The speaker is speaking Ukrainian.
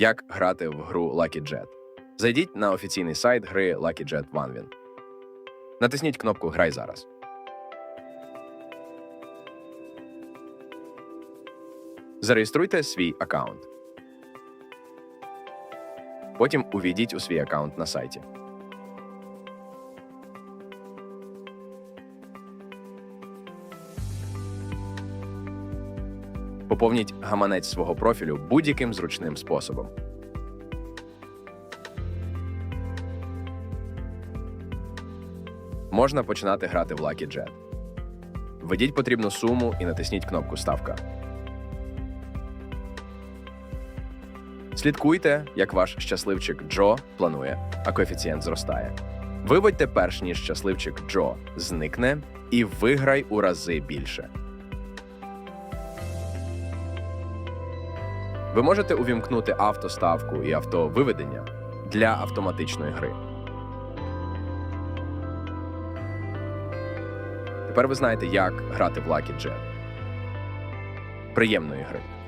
Як грати в гру Lucky Jet? Зайдіть на офіційний сайт гри Lucky Jet OneWin. Натисніть кнопку Грай зараз. Зареєструйте свій аккаунт. Потім увійдіть у свій аккаунт на сайті. Поповніть гаманець свого профілю будь-яким зручним способом. Можна починати грати в Lucky Jet. Введіть потрібну суму і натисніть кнопку Ставка. Слідкуйте, як ваш щасливчик Джо планує, а коефіцієнт зростає. Виводьте перш ніж щасливчик Джо зникне і виграй у рази більше. Ви можете увімкнути автоставку і автовиведення для автоматичної гри. Тепер ви знаєте, як грати в Lucky Jet. Приємної гри!